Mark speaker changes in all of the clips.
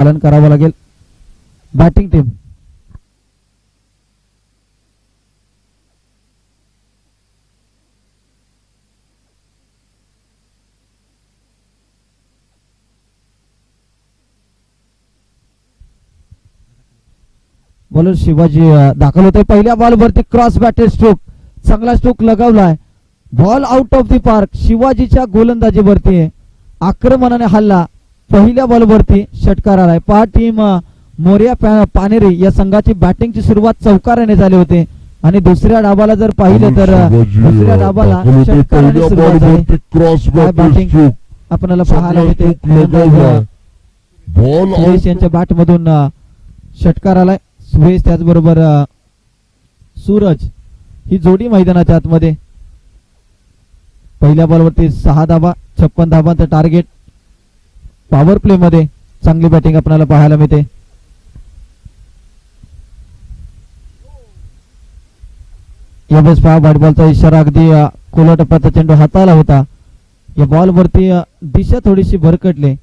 Speaker 1: पालन करावं लागेल. बॅटिंग टीम बोलून शिवाजी दाखल होते. पहिल्या बॉलवरती क्रॉस बॅटेड स्ट्रोक चांगला stroke लगावलाय. Ball out of the park शिवाजीच्या गोलंदाजीवरती आहे. आक्रमणाने हल्ला. पहिल्या बॉलवरती षटकार आलाय. पहा टीम मोर्या पानेरी या संघाची बॅटिंगची सुरुवात चौकाराने झाली होती. आणि दुसऱ्या डाबाला जर पाहिलं तर दुसऱ्या डाबाला batting? आपल्याला पाहायला मिळते यांच्या बॅट मधून षटकार आलाय. सुरेश त्याचबरोबर सूरज ही जोडी मैदानाच्या आतमध्ये. पहिल्या बॉलवरती सहा धाबा छप्पन धाबांचं टार्गेट पॉवर प्ले मध्ये चांगली बॅटिंग आपल्याला पाहायला मिळते. यावेळेस पहा बॉलचा इशारा अगदी अं, कोला टप्प्याचा चेंडू हाताला होता. या बॉलवरती दिशा थोडीशी भरकटले.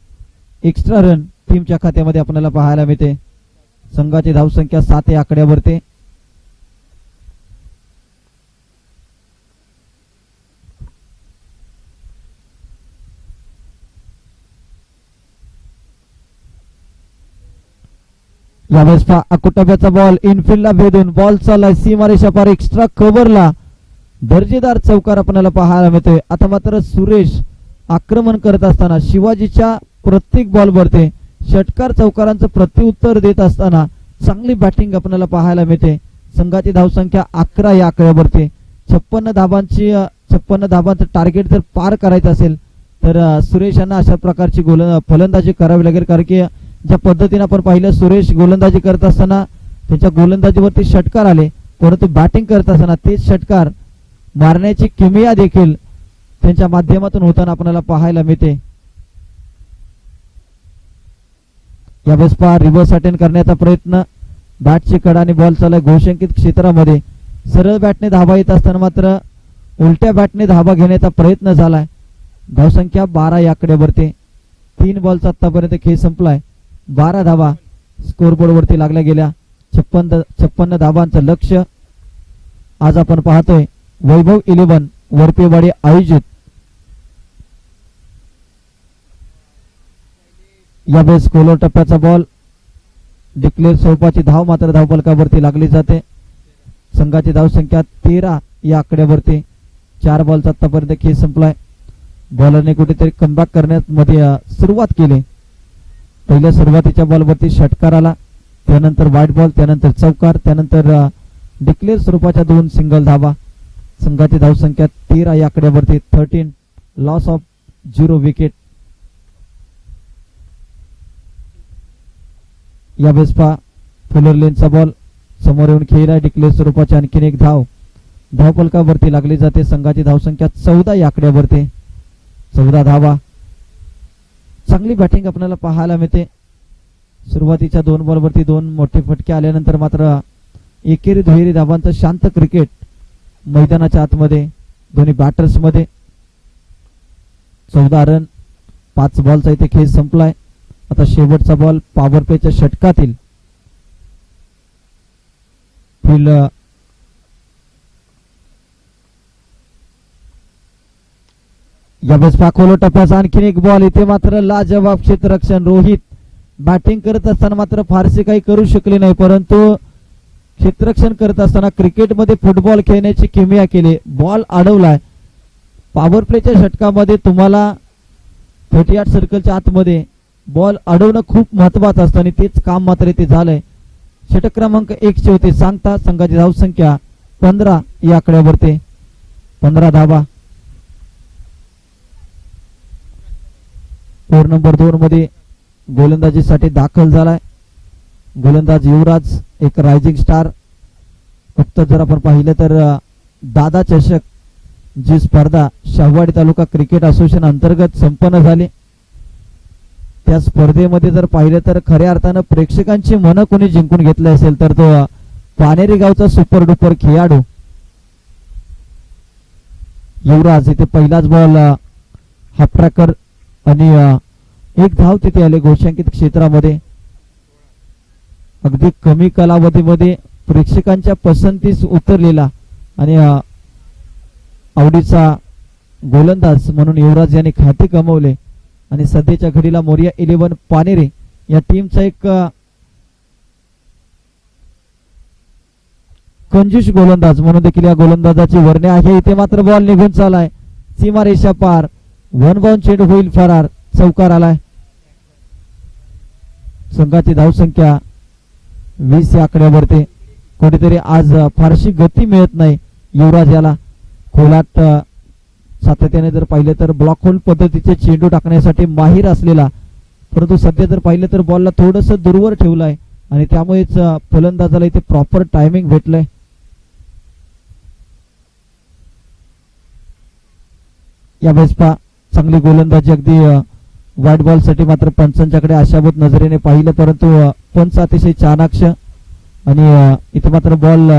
Speaker 1: एक्स्ट्रा रन टीमच्या खात्यामध्ये आपल्याला पाहायला मिळते. संघाची धावसंख्या सात या आकड्यावरती. यावेळेस पहा अकुटब्याचा बॉल इनफिल्डला भेदून बॉल चाललाय. सीमारेषा पार एक्स्ट्रा कव्हरला दर्जेदार चौकार आपल्याला पाहायला मिळतोय. आता मात्र सुरेश आक्रमण करत असताना शिवाजीच्या प्रत्येक बॉलवरती षटकार चौकारांचं प्रत्युत्तर देत असताना चांगली बॅटिंग आपल्याला पाहायला मिळते. संघाची धावसंख्या अकरा या आकड्यावरती. छप्पन्न धाबांची छप्पन्न धाबांचं टार्गेट जर पार करायचं असेल तर सुरेश यांना अशा प्रकारची गोल फलंदाजी करावी लागेल. कारण की ज्या पद्धतीने आपण पाहिलं सुरेश गोलंदाजी करत असताना त्याच्या गोलंदाजीवरती षटकार आले परंतु बॅटिंग करत असताना तेच षटकार मारण्याची किमिया देखील त्यांच्या माध्यमातून होताना आपल्याला पाहायला मिळते. या बसपा रिव्हर्स अटेंड करण्याचा प्रयत्न. बॅटची कडा आणि बॉल चालला घोषंकित क्षेत्रामध्ये. सरळ बॅटने धाबा येत असताना मात्र उलट्या बॅटने धाबा घेण्याचा प्रयत्न झालाय. धावसंख्या बारा याकडे वरते तीन बॉलचा आतापर्यंत खेळ संपलाय. बारा धाबा स्कोरबोर्ड वरती लागल्या गेल्या. छप्पन छप्पन्न धाबांचं लक्ष आज आपण पाहतोय. वैभव इलेव्हन वरपेवाडी आयोजित. यावेळेस कोलर टप्प्याचा बॉल डिक्लेअर स्वरूपाची धाव मात्र धावपलकावरती लागली जाते. संघाची धावसंख्या तेरा या आकड्यावरती. चार बॉलचा आतापर्यंत खेळ संपलाय. बॉलरने कुठेतरी कमबॅक करण्यात मध्ये सुरुवात केली. पहिल्या सुरुवातीच्या बॉलवरती षटकार आला त्यानंतर वाईट बॉल त्यानंतर चौकार त्यानंतर डिक्लेअर स्वरूपाच्या दोन सिंगल धावा. संघाची धावसंख्या तेरा या आकड्यावरती thirteen loss of zero wicket या वेस्पा फुलर लेनचा बॉल समोर येऊन खेळला डिक्लेअर स्वरूपाची आणखीन एक धाव. धावपलकावरती लागली जाते. संघाची धावसंख्या चौदा या आकड्यावरती. चौदा धावा. चांगली बॅटिंग आपल्याला पाहायला मिळते. सुरुवातीच्या दोन बॉलवरती दोन मोठे फटके आल्यानंतर मात्र एकेरी दुहेरी धावांचं शांत क्रिकेट मैदानाच्या आतमध्ये दोन्ही बॅटर्समध्ये. चौदा रन पाच बॉलचा इथे खेळ संपलाय. आता शेवटचा बॉल पॉवर प्लेच्या षटकातील. फील्ड यावेळेस पाखोलो टप्प्याचा आणखीन एक बॉल इथे मात्र लाजवाब क्षेत्ररक्षण रोहित. बॅटिंग करत असताना मात्र फारसे काही करू शकले नाही परंतु क्षेत्ररक्षण करत असताना क्रिकेटमध्ये फुटबॉल खेळण्याची किमिया केली. बॉल अडवलाय. पॉवर प्लेच्या षटकामध्ये तुम्हाला थर्टी आठ सर्कलच्या आतमध्ये बॉल अडवणं खूप महत्वाचं असतं आणि तेच काम मात्र इथे झालंय. षटक क्रमांक एकशे होते सांगता संघाची धावसंख्या पंधरा या आकड्यावरती पंधरा धावा. फोर नंबर दोन मध्ये गोलंदाजीसाठी दाखल झालाय. गोलंदाज युवराज एक रायझिंग स्टार फक्त जर आपण पाहिलं तर दादा चषक जी स्पर्धा शाहवाडी तालुका क्रिकेट असोसिएशन अंतर्गत संपन्न झाली. त्या स्पर्धेमध्ये जर पाहिलं तर खऱ्या अर्थानं प्रेक्षकांची मनं कोणी जिंकून घेतले असेल तर तो पानेरी गावचा सुपर डुपर खेळाडू. युवराज इथे पहिलाच बॉल हाफ ट्रॅकर आणि एक धाव तिथे आले घोषांकित क्षेत्रामध्ये. अगदी कमी कालावधीमध्ये प्रेक्षकांच्या पसंतीस उतरलेला आणि आवडीचा गोलंदाज म्हणून युवराज यांनी खाते कमवले. आणि सध्याच्या घडीला मोरिया इलेव्हन पानेरे या टीमचा एक अ, कंजूष गोलंदाज म्हणून देखील या गोलंदाजाची वर्णे आहे. इथे मात्र बॉल निघून चालाय सीमा रेषा पार. वन बाउन चेंडू होईल फरार. चौकार आलाय. संघाची धावसंख्या वीस या आकड्यावरती कुठेतरी आज फारशी गती मिळत नाही युवराज याला. खोलात सातत्याने जर पाहिलं तर ब्लॉक होल पद्धतीचे चेंडू टाकण्यासाठी माहीर असलेला. परंतु सध्या जर पाहिलं तर बॉलला थोडस दूरवर ठेवलाय. आणि त्यामुळेच फलंदाजाला इथे प्रॉपर टायमिंग भेटलंय. या पहा चांगली गोलंदाजी अगदी वाईट बॉलसाठी बॉलसाठी मात्र पंचांच्याकडे आशाभूत नजरेने पाहिलं परंतु पंच अतिशय चाणाक्ष आणि इथं मात्र बॉल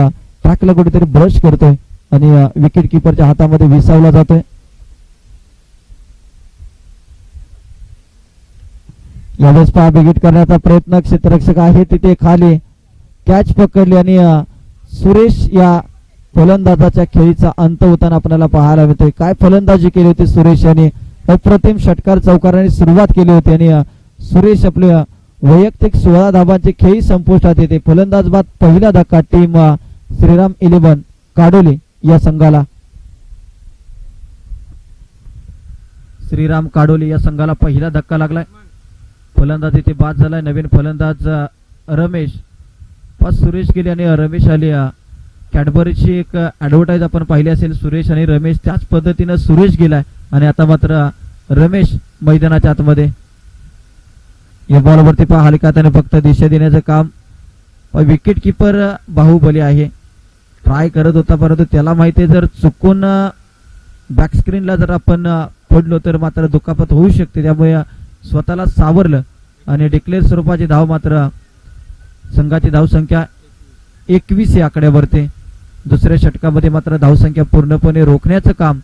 Speaker 1: ट्रॅकला कुठेतरी ब्रश करतोय आणि विकेट किपरच्या हातामध्ये विसावला जातोय. यावेळेस पहा बिगेट करण्याचा प्रयत्न क्षेत्ररक्षक आहे तिथे खाली. कॅच पकडली आणि सुरेश या फलंदाजाच्या खेळीचा अंत होताना आपल्याला पाहायला मिळतोय. काय फलंदाजी केली होती सुरेश यांनी? अप्रतिम षटकार चौकाराने सुरुवात केली होती आणि सुरेश आपले वैयक्तिक सोळा धाबांची खेळी संपुष्टात येते. फलंदाज बाद पहिला धक्का टीम श्रीराम इलेव्हन काडोली या संघाला. श्रीराम काडोली या संघाला पहिला धक्का लागलाय. फलंदाज इथे बाद झालाय. नवीन फलंदाज रमेश. पाच सुरेश गेले आणि रमेश आले कॅडबरीची एक ऍडव्हर्टाईज आपण पाहिली असेल सुरेश आणि रमेश. त्याच पद्धतीनं सुरेश गेलाय आणि आता मात्र रमेश मैदानाच्या आतमध्ये. या बॉलवरती पहा हलका त्याने फक्त दिशा देण्याचं काम. विकेट किपर बाहुबली आहे. ट्राय करत होता परंतु त्याला माहिती आहे जर चुकून बॅक स्क्रीनला जर आपण पडलो तर मात्र दुखापत होऊ शकते. त्यामुळे स्वतःला सावरलं. आणि डिक्लेअर स्वरूपाची धाव मात्र संघाची धावसंख्या एकवीस या आकड्यावरती दुसऱ्या षटकामध्ये मात्र धावसंख्या पूर्णपणे रोखण्याचं काम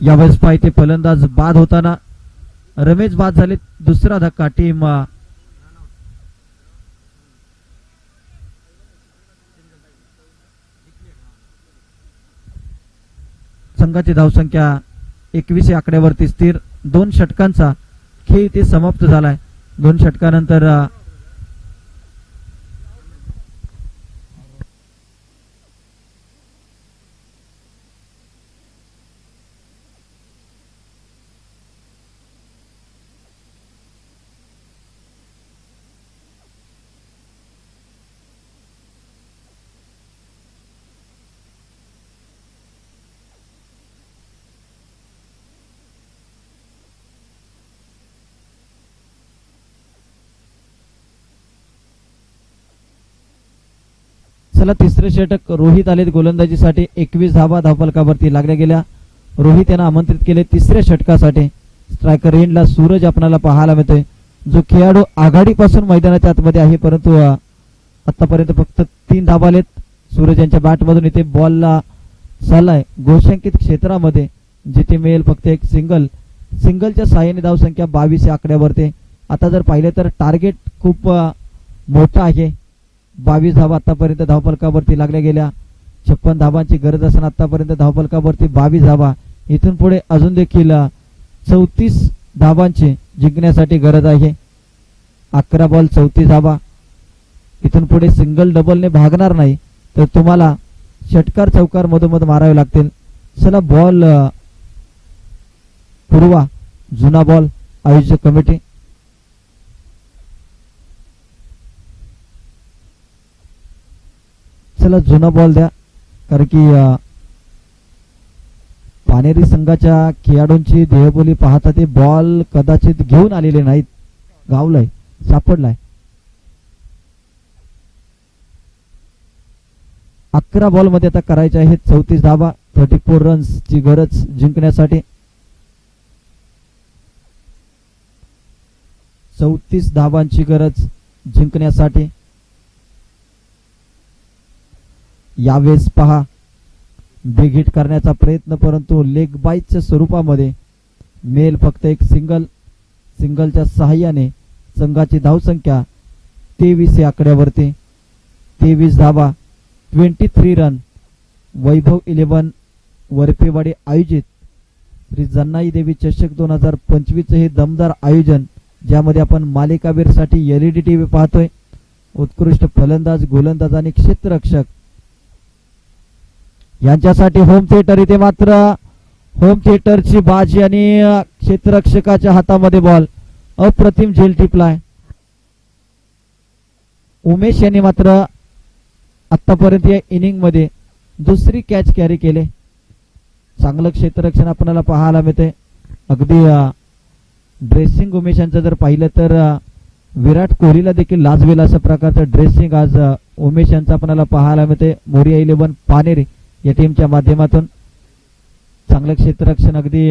Speaker 1: यावेळेस पाहिजे फलंदाज बाद होताना. रमेश बाद झाले दुसरा धक्का टीम संघाची धावसंख्या एकवीस या आकड्यावरती स्थिर. दोन षटकांचा खेळ इथे समाप्त झालाय. दोन षटकानंतर त्याला तिसरे षटक रोहित आलेत गोलंदाजीसाठी. एकवीस धावा धावफलकावरती लागल्या गेल्या. रोहित यांना आमंत्रित केले तिसऱ्या षटकासाठी. स्ट्रायकर एंडला सूरज आपणाला पाहायला मिळतोय. जो खेळाडू आघाडीपासून मैदानाच्या आतमध्ये आहे परंतु आतापर्यंत फक्त तीन धावा आलेत. सूरज यांच्या बॅटमधून इथे बॉलला चाललाय. गोशांकित क्षेत्रामध्ये जिथे मिळेल फक्त एक सिंगल. सिंगलच्या सहाय्याने धावसंख्या बावीस या आकड्यावरती. आता जर पाहिलं तर टार्गेट खूप मोठं आहे. बावीस धावा आतापर्यंत धावफलकावरती लागल्या गेल्या. छप्पन धावांची गरज असताना आतापर्यंत धावफलकावरती बावीस धावा. इथून पुढे अजून देखील चौतीस धावांची जिंकण्यासाठी गरज आहे. अकरा बॉल चौतीस धावा. इथून पुढे सिंगल डबलने भागणार नाही तर तुम्हाला षटकार चौकार मधोमध मारावे लागतील. चला बॉल पूर्वा. जुना बॉल आयोजक कमिटी. त्याला जुना बॉल द्या. कारण की पानेरी संघाच्या खेळाडूंची देहबोली पाहता ते बॉल कदाचित घेऊन आलेले नाहीत. गावलाय सापडलाय. अकरा बॉलमध्ये आता करायचे आहेत चौतीस धाबा थर्टी फोर रन्स ची गरज जिंकण्यासाठी. चौतीस धाबांची गरज जिंकण्यासाठी. यावेळेस पहा. बिग करण्याचा प्रयत्न परंतु लेग बाईच्या स्वरूपामध्ये मेल फक्त एक सिंगल सिंगलच्या सहाय्याने संघाची धावसंख्या तेवीस या आकड्यावरती. तेवीस धावा twenty three run Vaibhav eleven Varpewadi आयोजित. श्री जन्नाई देवी चषक दोन हजार पंचवीसचं हे दमदार आयोजन ज्यामध्ये आपण मालिकावीरसाठी एलईडी टीव्ही पाहतोय. उत्कृष्ट फलंदाज गोलंदाज आणि क्षेत्ररक्षक यांच्यासाठी होम थिएटर इथे मात्र होम थिएटरची बाजी आणि क्षेत्ररक्षकाच्या हातामध्ये बॉल अप्रतिम झेल टिपलाय. उमेश यांनी मात्र आतापर्यंत या इनिंगमध्ये दुसरी कॅच कॅरी केले. चांगलं क्षेत्ररक्षण आपल्याला पाहायला मिळते अगदी ड्रेसिंग उमेश यांचं जर पाहिलं तर विराट कोहलीला देखील लाजवेल अशा प्रकारचं ड्रेसिंग आज उमेश यांचं आपल्याला पाहायला मिळते मोरिया इलेव्हन पानेरी. या टीमच्या माध्यमातून चांगलं क्षेत्ररक्षण अगदी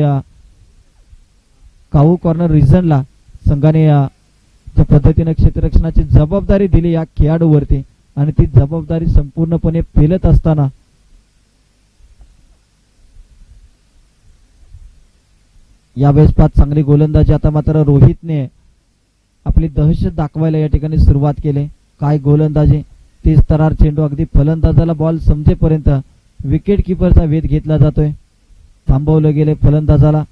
Speaker 1: काऊ कॉर्नर रिझनला संघाने ज्या पद्धतीने क्षेत्ररक्षणाची जबाबदारी दिली या खेळाडूवरती आणि ती जबाबदारी संपूर्णपणे पेलत असताना यावेळेस पाच चांगली गोलंदाजी. आता मात्र रोहितने आपली दहशत दाखवायला या ठिकाणी सुरुवात केली. काय गोलंदाजी? तीस तरार चेंडू अगदी फलंदाजाला बॉल समजेपर्यंत विकेट किपरचा वेध घेतला जातोय. थांबवलं गेले फलंदाजाला.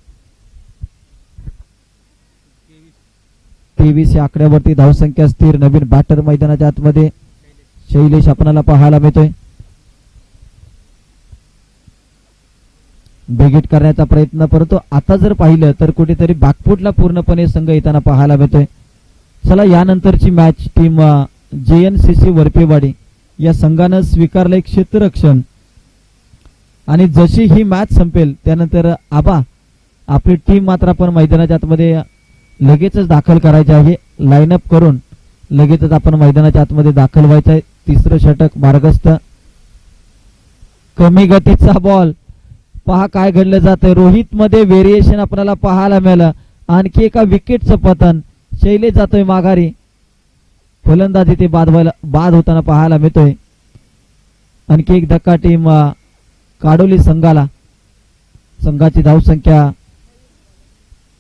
Speaker 1: तेवीस या आकड्यावरती धावसंख्या स्थिर. नवीन बॅटर मैदानाच्या आतमध्ये शैलेश आपणाला पाहायला मिळतोय. बेगीट करण्याचा प्रयत्न परंतु आता जर पाहिलं तर कुठेतरी बागपूटला पूर्णपणे संघ येताना पाहायला मिळतोय. चला यानंतरची match team J N C C Varpewadi या संघानं स्वीकारलंय क्षेत्ररक्षण. आणि जशी ही मॅच संपेल त्यानंतर आबा आपली टीम मात्र आपण मैदानाच्या आतमध्ये लगेचच दाखल करायची आहे. लाईनअप करून लगेचच आपण मैदानाच्या आतमध्ये दाखल व्हायचं आहे तिसरं षटक मार्गस्थ. कमी गतीचा बॉल पहा काय घडलं जातंय. रोहित मध्ये व्हेरिएशन आपल्याला पाहायला मिळालं. आणखी एका विकेटचं पतन. शैले जातोय माघारी. फलंदाजी ते बाद व्हायला बाद होताना पाहायला मिळतोय. आणखी एक धक्का टीम काडोली संघाला. संघाची धावसंख्या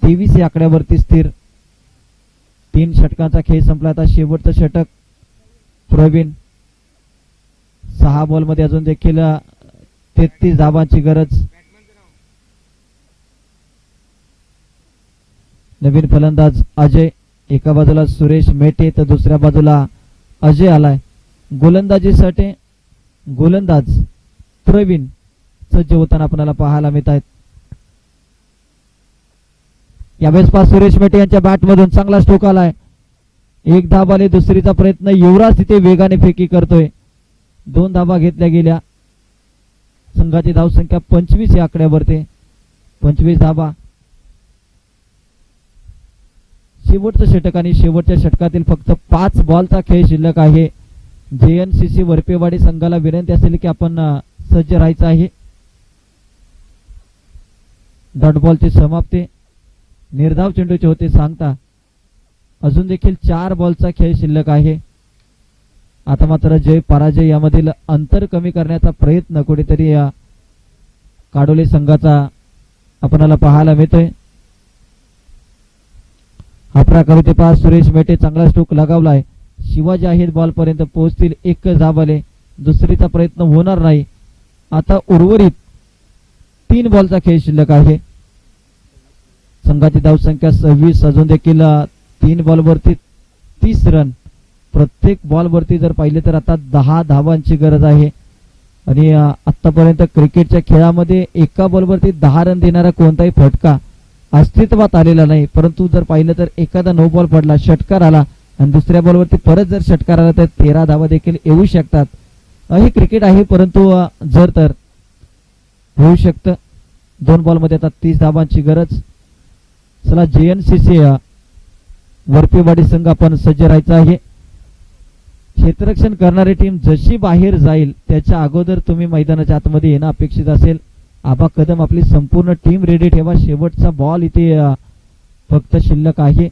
Speaker 1: तेवीस या आकड्यावरती स्थिर. तीन षटकांचा खेळ संपला. आता शेवटचं षटक. प्रवीण सहा बॉलमध्ये अजून देखील तेहतीस धावांची गरज. नवीन फलंदाज अजय. एका बाजूला सुरेश मेटे तर दुसऱ्या बाजूला अजय आलाय. गोलंदाजीसाठी गोलंदाज प्रवीण सज्ज होताना आपल्याला पाहायला मिळत आहेत. यावेळेस पास सुरेश मेटे यांच्या बॅट मधून चांगला स्ट्रोक आलाय. एक धाबाले दुसरीचा प्रयत्न युवराज तिथे वेगाने फेकी करतोय. दोन धाबा घेतल्या गेल्या. संघाची धावसंख्या पंचवीस या आकड्यावरती. पंचवीस धाबा शेवटचं षटक आणि शेवटच्या षटकातील फक्त पाच बॉलचा खेळ शिल्लक आहे. जे एन सी सी वरपेवाडी संघाला विनंती असेल की आपण सज्ज राहायचं आहे. डॉट बॉलची समाप्ती. निर्धाव चेंडूचे होते सांगता. अजून देखील चार बॉलचा खेळ शिल्लक आहे. आता मात्र जय पराजय यामधील अंतर कमी करण्याचा प्रयत्न कुठेतरी या काडोली संघाचा आपणाला पाहायला मिळतोय. हा कविते पास सुरेश मेटे चांगला स्ट्रोक लगावलाय. शिवाजी आहेत बॉल पर्यंत पोहोचतील एक धाब आले दुसरीचा प्रयत्न होणार नाही. आता उर्वरित तीन बॉलचा खेळ शिल्लक आहे. संघाची धावसंख्या सव्वीस अजून देखील तीन बॉलवरती तीस रन. प्रत्येक बॉलवरती जर पाहिले तर आता दहा धावांची गरज आहे. आणि आतापर्यंत क्रिकेटच्या खेळामध्ये एका बॉलवरती दहा रन देणारा कोणताही फटका अस्तित्वात आलेला नाही. परंतु जर पाहिलं तर एखादा नो बॉल पडला षटकार आला आणि दुसऱ्या बॉलवरती परत जर षटकार आला तर तेरा धावा देखील येऊ शकतात. हे क्रिकेट आहे परंतु जर तर होऊ शकतं. दोन बॉलमध्ये आता तीस धाबांची गरज. चला जे एन सी सी वरपेवाडी संघ आपण सज्ज राहायचा आहे. क्षेत्ररक्षण करणारी टीम जशी बाहेर जाईल त्याच्या अगोदर तुम्ही मैदानाच्या आतमध्ये येणं अपेक्षित असेल. आबा कदम आपली संपूर्ण टीम रेडी ठेवा. शेवटचा बॉल इथे फक्त शिल्लक आहे.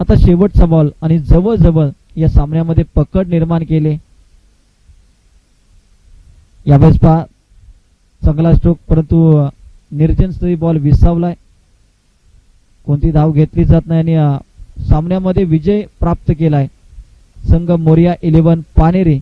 Speaker 1: आता शेवटचा बॉल आणि जवळजवळ या सामन्यामध्ये पकड निर्माण केले. यावेळेस पहा चांगला स्ट्रोक परंतु निर्जन स्थळी बॉल विसावलाय. कोणती धाव घेतली जात नाही आणि सामन्यामध्ये विजय प्राप्त केलाय. संघ मोरिया इलेव्हन पानेरी.